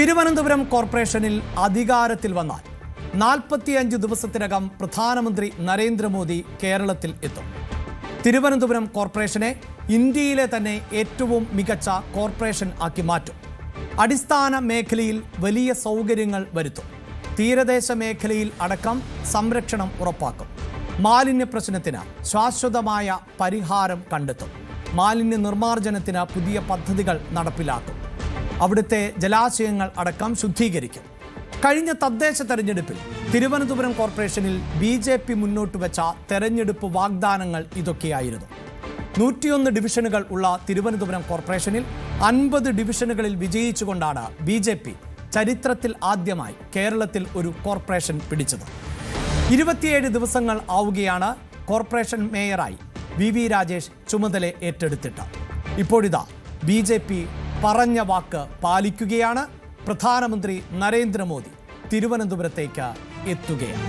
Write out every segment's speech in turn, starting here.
തിരുവനന്തപുരം കോർപ്പറേഷനിൽ അധികാരത്തിൽ വന്നാൽ നാൽപ്പത്തിയഞ്ച് ദിവസത്തിനകം പ്രധാനമന്ത്രി നരേന്ദ്രമോദി കേരളത്തിൽ എത്തും. തിരുവനന്തപുരം കോർപ്പറേഷനെ ഇന്ത്യയിലെ തന്നെ ഏറ്റവും മികച്ച കോർപ്പറേഷൻ ആക്കി മാറ്റും. അടിസ്ഥാന മേഖലയിൽ വലിയ സൗകര്യങ്ങൾ വരുത്തും. തീരദേശ മേഖലയിൽ അടക്കം സംരക്ഷണം ഉറപ്പാക്കും. മാലിന്യ പ്രശ്നത്തിന് ശാശ്വതമായ പരിഹാരം കണ്ടെത്തും. മാലിന്യ നിർമ്മാർജനത്തിന് പുതിയ പദ്ധതികൾ നടപ്പിലാക്കും. അവിടുത്തെ ജലാശയങ്ങൾ അടക്കം ശുദ്ധീകരിക്കും. കഴിഞ്ഞ തദ്ദേശ തെരഞ്ഞെടുപ്പിൽ തിരുവനന്തപുരം കോർപ്പറേഷനിൽ ബി ജെ പി മുന്നോട്ട് വെച്ച തെരഞ്ഞെടുപ്പ് വാഗ്ദാനങ്ങൾ ഇതൊക്കെയായിരുന്നു. നൂറ്റിയൊന്ന് ഡിവിഷനുകൾ ഉള്ള തിരുവനന്തപുരം കോർപ്പറേഷനിൽ അൻപത് ഡിവിഷനുകളിൽ വിജയിച്ചുകൊണ്ടാണ് ബി ജെ പി ചരിത്രത്തിൽ ആദ്യമായി കേരളത്തിൽ ഒരു കോർപ്പറേഷൻ പിടിച്ചത്. ഇരുപത്തിയേഴ് ദിവസങ്ങൾ ആവുകയാണ് കോർപ്പറേഷൻ മേയറായി വി വി രാജേഷ് ചുമതല ഏറ്റെടുത്തിട്ട്. ഇപ്പോഴിതാ ബി ജെ പി പറഞ്ഞ വാക്ക് പാലിക്കുകയാണ് പ്രധാനമന്ത്രി നരേന്ദ്രമോദി. തിരുവനന്തപുരത്തേക്ക് എത്തുകയാണ്.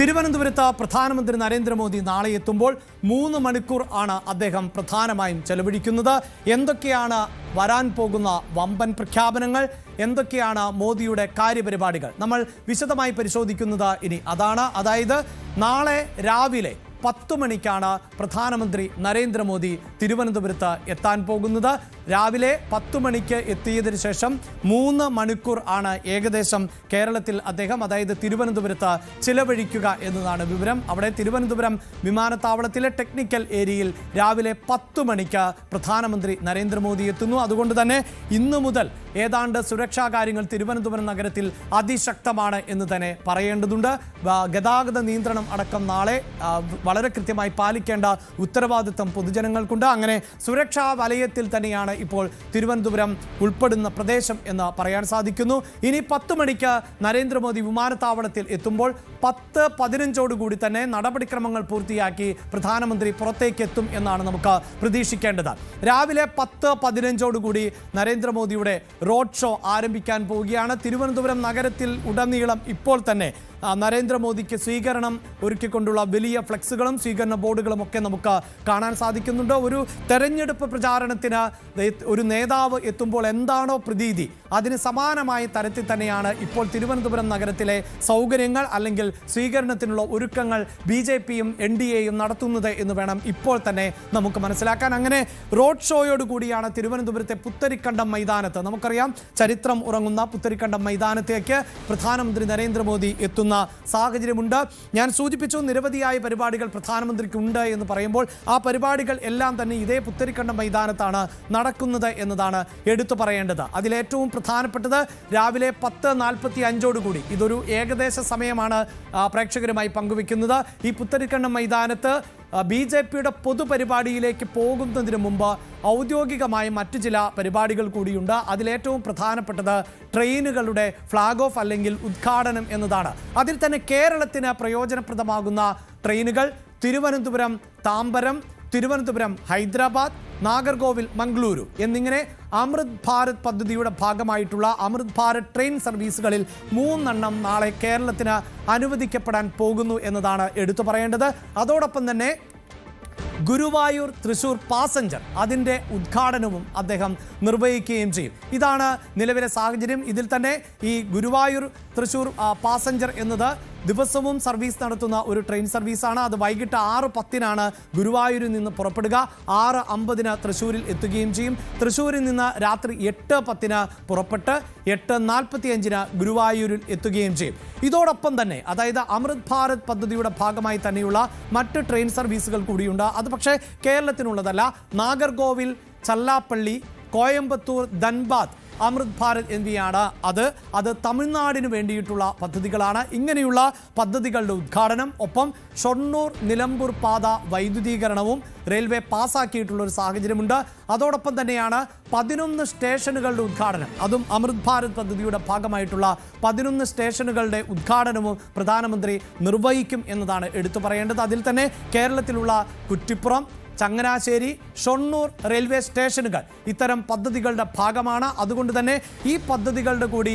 തിരുവനന്തപുരത്ത് പ്രധാനമന്ത്രി നരേന്ദ്രമോദി നാളെ എത്തുമ്പോൾ മൂന്ന് മണിക്കൂർ ആണ് അദ്ദേഹം പ്രധാനമായും ചെലവഴിക്കുന്നത്. എന്തൊക്കെയാണ് വരാൻ പോകുന്ന വമ്പൻ പ്രഖ്യാപനങ്ങൾ? എന്തൊക്കെയാണ് മോദിയുടെ കാര്യപരിപാടികൾ? നമ്മൾ വിശദമായി പരിശോധിക്കുന്നത് ഇനി അതാണ്. അതായത് നാളെ രാവിലെ പത്ത് മണിക്കാണ് പ്രധാനമന്ത്രി നരേന്ദ്രമോദി തിരുവനന്തപുരത്ത് എത്താൻ പോകുന്നത്. രാവിലെ പത്ത് മണിക്ക് എത്തിയതിനു ശേഷം മൂന്ന് മണിക്കൂർ ആണ് ഏകദേശം കേരളത്തിൽ അദ്ദേഹം അതായത് തിരുവനന്തപുരത്ത് ചിലവഴിക്കുക എന്നതാണ് വിവരം. അവിടെ തിരുവനന്തപുരം വിമാനത്താവളത്തിലെ ടെക്നിക്കൽ ഏരിയയിൽ രാവിലെ പത്ത് മണിക്ക് പ്രധാനമന്ത്രി നരേന്ദ്രമോദി എത്തുന്നു. അതുകൊണ്ട് തന്നെ ഇന്നു മുതൽ ഏതാണ്ട് സുരക്ഷാ കാര്യങ്ങൾ തിരുവനന്തപുരം നഗരത്തിൽ അതിശക്തമാണ് എന്ന് തന്നെ പറയേണ്ടതുണ്ട്. ഗതാഗത നിയന്ത്രണം അടക്കം നാളെ വളരെ കൃത്യമായി പാലിക്കേണ്ട ഉത്തരവാദിത്തം പൊതുജനങ്ങൾക്കുണ്ട്. അങ്ങനെ സുരക്ഷാ വലയത്തിൽ തന്നെയാണ് ഇപ്പോൾ തിരുവനന്തപുരം ഉൾപ്പെടുന്ന പ്രദേശം എന്ന് പറയാൻ സാധിക്കുന്നു. ഇനി പത്ത് മണിക്ക് നരേന്ദ്രമോദി വിമാനത്താവളത്തിൽ എത്തുമ്പോൾ പത്ത് പതിനഞ്ചോടുകൂടി തന്നെ നടപടിക്രമങ്ങൾ പൂർത്തിയാക്കി പ്രധാനമന്ത്രി പുറത്തേക്ക് എത്തും എന്നാണ് നമുക്ക് പ്രതീക്ഷിക്കേണ്ടത്. രാവിലെ പത്ത് പതിനഞ്ചോടുകൂടി നരേന്ദ്രമോദിയുടെ റോഡ് ഷോ ആരംഭിക്കാൻ പോവുകയാണ്. തിരുവനന്തപുരം നഗരത്തിൽ ഉടനീളം ഇപ്പോൾ തന്നെ നരേന്ദ്രമോദിക്ക് സ്വീകരണം ഒരുക്കിക്കൊണ്ടുള്ള വലിയ ഫ്ലെക്സുകളും സ്വീകരണ ബോർഡുകളും ഒക്കെ നമുക്ക് കാണാൻ സാധിക്കുന്നുണ്ട്. ഒരു തെരഞ്ഞെടുപ്പ് പ്രചാരണത്തിന് ഒരു നേതാവ് എത്തുമ്പോൾ എന്താണോ പ്രതീതി അതിന് സമാനമായ തരത്തിൽ തന്നെയാണ് ഇപ്പോൾ തിരുവനന്തപുരം നഗരത്തിലെ സൗകര്യങ്ങൾ അല്ലെങ്കിൽ സ്വീകരണത്തിനുള്ള ഒരുക്കങ്ങൾ ബി ജെ പിയും എൻ ഡി എയും നടത്തുന്നത് എന്ന് വേണം ഇപ്പോൾ തന്നെ നമുക്ക് മനസ്സിലാക്കാൻ. അങ്ങനെ റോഡ് ഷോയോട് കൂടിയാണ് തിരുവനന്തപുരത്തെ പുത്തരിക്കണ്ടം മൈതാനത്ത്. നമുക്കറിയാം ചരിത്രം ഉറങ്ങുന്ന പുത്തരിക്കണ്ടം മൈതാനത്തേക്ക് പ്രധാനമന്ത്രി നരേന്ദ്രമോദി എത്തുന്ന സാഹചര്യമുണ്ട്. ഞാൻ സൂചിപ്പിച്ചു നിരവധിയായ പരിപാടികൾ പ്രധാനമന്ത്രിക്ക് ഉണ്ട് എന്ന് പറയുമ്പോൾ ആ പരിപാടികൾ എല്ലാം തന്നെ ഇതേ പുത്തരിക്കണ്ട മൈതാനത്താണ് നടക്കുന്നത് എന്നതാണ് എടുത്തു പറയേണ്ടത്. അതിലേറ്റവും പ്രധാനപ്പെട്ടത് രാവിലെ പത്ത് നാൽപ്പത്തി അഞ്ചോടുകൂടി ഇതൊരു ഏകദേശ സമയമാണ് പ്രേക്ഷകരുമായി പങ്കുവെക്കുന്നത്. ഈ പുത്തരിക്കണ്ടം മൈതാനത്ത് ബി ജെ പിയുടെ പൊതുപരിപാടിയിലേക്ക് പോകുന്നതിന് മുമ്പ് ഔദ്യോഗികമായ മറ്റു ചില പരിപാടികൾ കൂടിയുണ്ട്. അതിലേറ്റവും പ്രധാനപ്പെട്ടത് ട്രെയിനുകളുടെ ഫ്ളാഗ് ഓഫ് അല്ലെങ്കിൽ ഉദ്ഘാടനം എന്നതാണ്. അതിൽ തന്നെ കേരളത്തിന് പ്രയോജനപ്രദമാകുന്ന ട്രെയിനുകൾ തിരുവനന്തപുരം താമ്പരം തിരുവനന്തപുരം ഹൈദരാബാദ് നാഗർകോവിൽ മംഗളൂരു എന്നിങ്ങനെ അമൃത് ഭാരത് പദ്ധതിയുടെ ഭാഗമായിട്ടുള്ള അമൃത് ഭാരത് ട്രെയിൻ സർവീസുകളിൽ മൂന്നെണ്ണം നാളെ കേരളത്തിന് അനുവദിക്കപ്പെടാൻ പോകുന്നു എന്നതാണ് എടുത്തു പറയേണ്ടത്. അതോടൊപ്പം തന്നെ ഗുരുവായൂർ തൃശൂർ പാസഞ്ചർ അതിന്റെ ഉദ്ഘാടനവും അദ്ദേഹം നിർവഹിക്കുകയും ചെയ്യും. ഇതാണ് നിലവിലെ സാഹചര്യം. ഇതിൽ തന്നെ ഈ ഗുരുവായൂർ തൃശൂർ പാസഞ്ചർ എന്നത് ദിവസവും സർവീസ് നടത്തുന്ന ഒരു ട്രെയിൻ സർവീസാണ് അത് വൈകിട്ട് ആറ് പത്തിനാണ് ഗുരുവായൂരിൽ നിന്ന് പുറപ്പെടുക. ആറ് അമ്പതിന് തൃശ്ശൂരിൽ എത്തുകയും ചെയ്യും. തൃശ്ശൂരിൽ നിന്ന് രാത്രി എട്ട് പത്തിന് പുറപ്പെട്ട് എട്ട് നാൽപ്പത്തി അഞ്ചിന് ഗുരുവായൂരിൽ എത്തുകയും ചെയ്യും. ഇതോടൊപ്പം തന്നെ അതായത് അമൃത് ഭാരത് പദ്ധതിയുടെ ഭാഗമായി തന്നെയുള്ള മറ്റ് ട്രെയിൻ സർവീസുകൾ കൂടിയുണ്ട്. അത് പക്ഷേ കേരളത്തിനുള്ളതല്ല. നാഗർകോവിൽ ചല്ലാപ്പള്ളി കോയമ്പത്തൂർ ധൻബാദ് അമൃത് ഭാരത് എന്നിവയാണ് അത് അത് തമിഴ്നാടിന് വേണ്ടിയിട്ടുള്ള പദ്ധതികളാണ്. ഇങ്ങനെയുള്ള പദ്ധതികളുടെ ഉദ്ഘാടനം ഒപ്പം ഷൊർണൂർ നിലമ്പൂർ പാത വൈദ്യുതീകരണവും റെയിൽവേ പാസ്സാക്കിയിട്ടുള്ള ഒരു സാഹചര്യമുണ്ട്. അതോടൊപ്പം തന്നെയാണ് പതിനൊന്ന് സ്റ്റേഷനുകളുടെ ഉദ്ഘാടനം. അതും അമൃത് ഭാരത് പദ്ധതിയുടെ ഭാഗമായിട്ടുള്ള പതിനൊന്ന് സ്റ്റേഷനുകളുടെ ഉദ്ഘാടനവും പ്രധാനമന്ത്രി നിർവഹിക്കും എന്നതാണ് എടുത്തു പറയേണ്ടത്. അതിൽ തന്നെ കേരളത്തിലുള്ള കുറ്റിപ്പുറം ചങ്ങനാശ്ശേരി ഷൊണ്ണൂർ റെയിൽവേ സ്റ്റേഷനുകൾ. ഇത്തരം പദ്ധതികളുടെ ഭാഗമാണ്. അതുകൊണ്ട് തന്നെ ഈ പദ്ധതികളുടെ കൂടി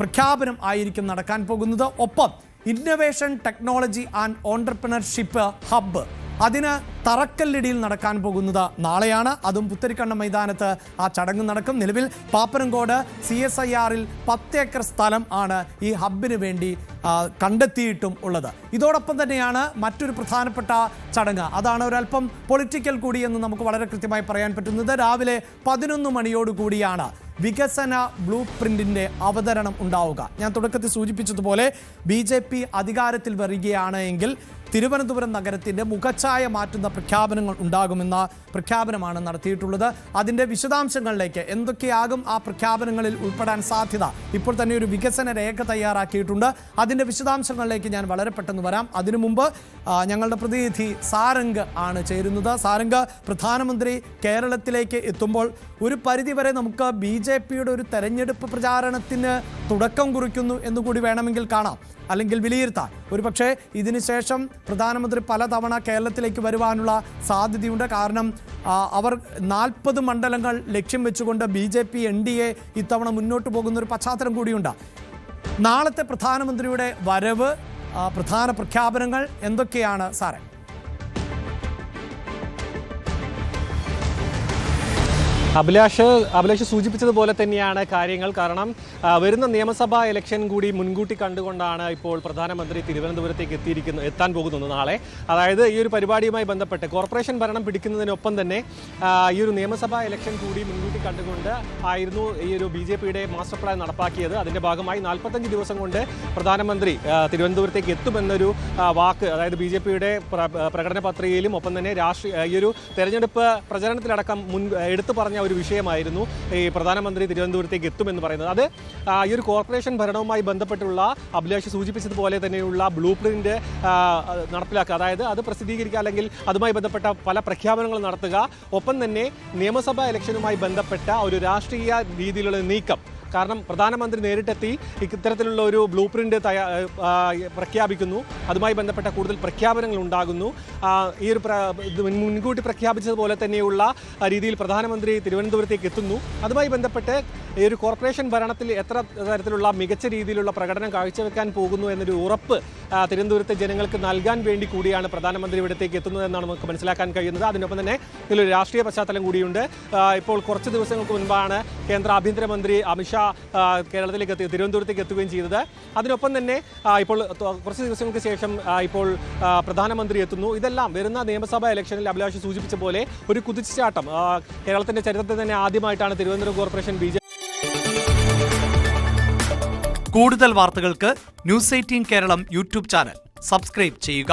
പ്രഖ്യാപനം ആയിരിക്കും നടക്കാൻ പോകുന്നത്. ഒപ്പം innovation technology and entrepreneurship hub അതിന് തറക്കല്ലിടിയിൽ നടക്കാൻ പോകുന്നത് നാളെയാണ്. അതും പുത്തരിക്കണ്ണ മൈതാനത്ത് ആ ചടങ്ങ് നടക്കും. നിലവിൽ പാപ്പനംകോട് സി എസ് ഐ ആറിൽ പത്ത് ഏക്കർ സ്ഥലം ആണ് ഈ ഹബിന് വേണ്ടി കണ്ടെത്തിയിട്ടും ഉള്ളത്. ഇതോടൊപ്പം തന്നെയാണ് മറ്റൊരു പ്രധാനപ്പെട്ട ചടങ്ങ്. അതാണ് ഒരല്പം പൊളിറ്റിക്കൽ കൂടി എന്ന് നമുക്ക് വളരെ കൃത്യമായി പറയാൻ പറ്റുന്നത്. രാവിലെ പതിനൊന്ന് മണിയോട് കൂടിയാണ് വികസന ബ്ലൂ പ്രിന്റിന്റെ അവതരണം ഉണ്ടാവുക. ഞാൻ തുടക്കത്തിൽ സൂചിപ്പിച്ചതുപോലെ ബി ജെ പി അധികാരത്തിൽ വരികയാണ് എങ്കിൽ തിരുവനന്തപുരം നഗരത്തിന്റെ മുഖച്ഛായ മാറ്റുന്ന പ്രഖ്യാപനങ്ങൾ ഉണ്ടാകുമെന്ന പ്രഖ്യാപനമാണ് നടത്തിയിട്ടുള്ളത്. അതിന്റെ വിശദാംശങ്ങളിലേക്ക് എന്തൊക്കെയാകും ആ പ്രഖ്യാപനങ്ങളിൽ ഉൾപ്പെടാൻ സാധ്യത? ഇപ്പോൾ തന്നെ ഒരു വികസന രേഖ തയ്യാറാക്കിയിട്ടുണ്ട്. അതിന്റെ വിശദാംശങ്ങളിലേക്ക് ഞാൻ വളരെ പെട്ടെന്ന് വരാം. അതിനു മുമ്പ് ഞങ്ങളുടെ പ്രതിനിധി സാരംഗ് ആണ് ചേരുന്നത്. സാരംഗ് പ്രധാനമന്ത്രി കേരളത്തിലേക്ക് എത്തുമ്പോൾ ഒരു പരിധിവരെ നമുക്ക് ബി ജെ പിയുടെ ഒരു തെരഞ്ഞെടുപ്പ് പ്രചാരണത്തിന് തുടക്കം കുറിക്കുന്നു എന്നുകൂടി വേണമെങ്കിൽ കാണാം. അല്ലെങ്കിൽ വിലയിരുത്താം. ഒരുപക്ഷെ ഇതിനുശേഷം പ്രധാനമന്ത്രി പലതവണ കേരളത്തിലേക്ക് വരുവാനുള്ള സാധ്യതയുണ്ട്. കാരണം അവർ നാൽപ്പത് മണ്ഡലങ്ങൾ ലക്ഷ്യം വെച്ചുകൊണ്ട് B J P N D A ഇത്തവണ മുന്നോട്ട് പോകുന്ന ഒരു പശ്ചാത്തലം കൂടിയുണ്ട്. നാളത്തെ പ്രധാനമന്ത്രിയുടെ വരവ് പ്രധാന പ്രഖ്യാപനങ്ങൾ എന്തൊക്കെയാണ് സാറേ? അഭിലാഷ് അഭിലാഷ് സൂചിപ്പിച്ചതുപോലെ തന്നെയാണ് കാര്യങ്ങൾ. കാരണം വരുന്ന നിയമസഭാ ഇലക്ഷൻ കൂടി മുൻകൂട്ടി കണ്ടുകൊണ്ടാണ് ഇപ്പോൾ പ്രധാനമന്ത്രി തിരുവനന്തപുരത്തേക്ക് എത്തിയിരിക്കുന്നത് എത്താൻ പോകുന്നത് നാളെ. അതായത് ഈ ഒരു പരിപാടിയുമായി ബന്ധപ്പെട്ട് കോർപ്പറേഷൻ ഭരണം പിടിക്കുന്നതിനൊപ്പം തന്നെ ഈ ഒരു നിയമസഭാ ഇലക്ഷൻ കൂടി മുൻകൂട്ടി കണ്ടുകൊണ്ട് ആയിരുന്നു ഈ ഒരു ബി ജെ പിയുടെ മാസ്റ്റർ പ്ലാൻ നടപ്പാക്കിയത്. അതിന്റെ ഭാഗമായി നാൽപ്പത്തഞ്ച് ദിവസം കൊണ്ട് പ്രധാനമന്ത്രി തിരുവനന്തപുരത്തേക്ക് എത്തുമെന്നൊരു വാക്ക് അതായത് ബി ജെ പിയുടെ പ്രകടന പത്രികയിലും ഒപ്പം തന്നെ രാഷ്ട്രീയ ഈ ഒരു തെരഞ്ഞെടുപ്പ് പ്രചരണത്തിലടക്കം മുൻ എടുത്തു പറഞ്ഞ ഒരു വിഷയമായിരുന്നു ഈ പ്രധാനമന്ത്രി തിരുവനന്തപുരത്തേക്ക് എത്തുമെന്ന് പറയുന്നത്. അത് ഈ ഒരു കോർപ്പറേഷൻ ഭരണവുമായി ബന്ധപ്പെട്ടുള്ള അഭിലാഷ് സൂചിപ്പിച്ചതുപോലെ തന്നെയുള്ള ബ്ലൂ പ്രിന്റ് നടപ്പിലാക്കുക. അതായത് അത് പ്രസിദ്ധീകരിക്കുക അല്ലെങ്കിൽ അതുമായി ബന്ധപ്പെട്ട പല പ്രഖ്യാപനങ്ങൾ നടത്തുക. ഒപ്പം തന്നെ നിയമസഭാ ഇലക്ഷനുമായി ബന്ധപ്പെട്ട ഒരു രാഷ്ട്രീയ രീതിയിലുള്ള നീക്കം. കാരണം പ്രധാനമന്ത്രി നേരിട്ടെത്തി ഇത്തരത്തിലുള്ള ഒരു ബ്ലൂ പ്രിന്റ് പ്രഖ്യാപിക്കുന്നു. അതുമായി ബന്ധപ്പെട്ട കൂടുതൽ പ്രഖ്യാപനങ്ങൾ ഉണ്ടാകുന്നു. ഈ ഒരു മുൻകൂട്ടി പ്രഖ്യാപിച്ചതുപോലെ തന്നെയുള്ള രീതിയിൽ പ്രധാനമന്ത്രി തിരുവനന്തപുരത്തേക്ക് എത്തുന്നു. അതുമായി ബന്ധപ്പെട്ട് ഈ ഒരു കോർപ്പറേഷൻ ഭരണത്തിൽ എത്ര തരത്തിലുള്ള മികച്ച രീതിയിലുള്ള പ്രകടനം കാഴ്ചവെക്കാൻ പോകുന്നു എന്നൊരു ഉറപ്പ് തിരുവനന്തപുരത്തെ ജനങ്ങൾക്ക് നൽകാൻ വേണ്ടി കൂടിയാണ് പ്രധാനമന്ത്രി ഇവിടത്തേക്ക് എത്തുന്നത് എന്നാണ് നമുക്ക് മനസ്സിലാക്കാൻ കഴിയുന്നത്. അതിനൊപ്പം തന്നെ ഇതിലൊരു രാഷ്ട്രീയ പശ്ചാത്തലം കൂടിയുണ്ട്. ഇപ്പോൾ കുറച്ച് ദിവസങ്ങൾക്ക് മുൻപാണ് കേന്ദ്ര ആഭ്യന്തരമന്ത്രി അമിത്ഷാ കേരളത്തിലേക്ക് എത്തി തിരുവനന്തപുരത്തേക്ക് എത്തുകയും ചെയ്തത്. അതിനൊപ്പം തന്നെ ഇപ്പോൾ കുറച്ച് ദിവസങ്ങൾക്ക് ശേഷം ഇപ്പോൾ പ്രധാനമന്ത്രി എത്തുന്നു. ഇതെല്ലാം വരുന്ന നിയമസഭാ ഇലക്ഷനിൽ അഭിലാഷ് സൂചിപ്പിച്ച പോലെ ഒരു കുതിച്ചുചാട്ടം. കേരളത്തിന്റെ ചരിത്രത്തിൽ തന്നെ ആദ്യമായിട്ടാണ് തിരുവനന്തപുരം കോർപ്പറേഷൻ ബി കൂടുതൽ വാർത്തകൾക്ക് news eighteen Keralam YouTube channel. Subscribe ചെയ്യുക.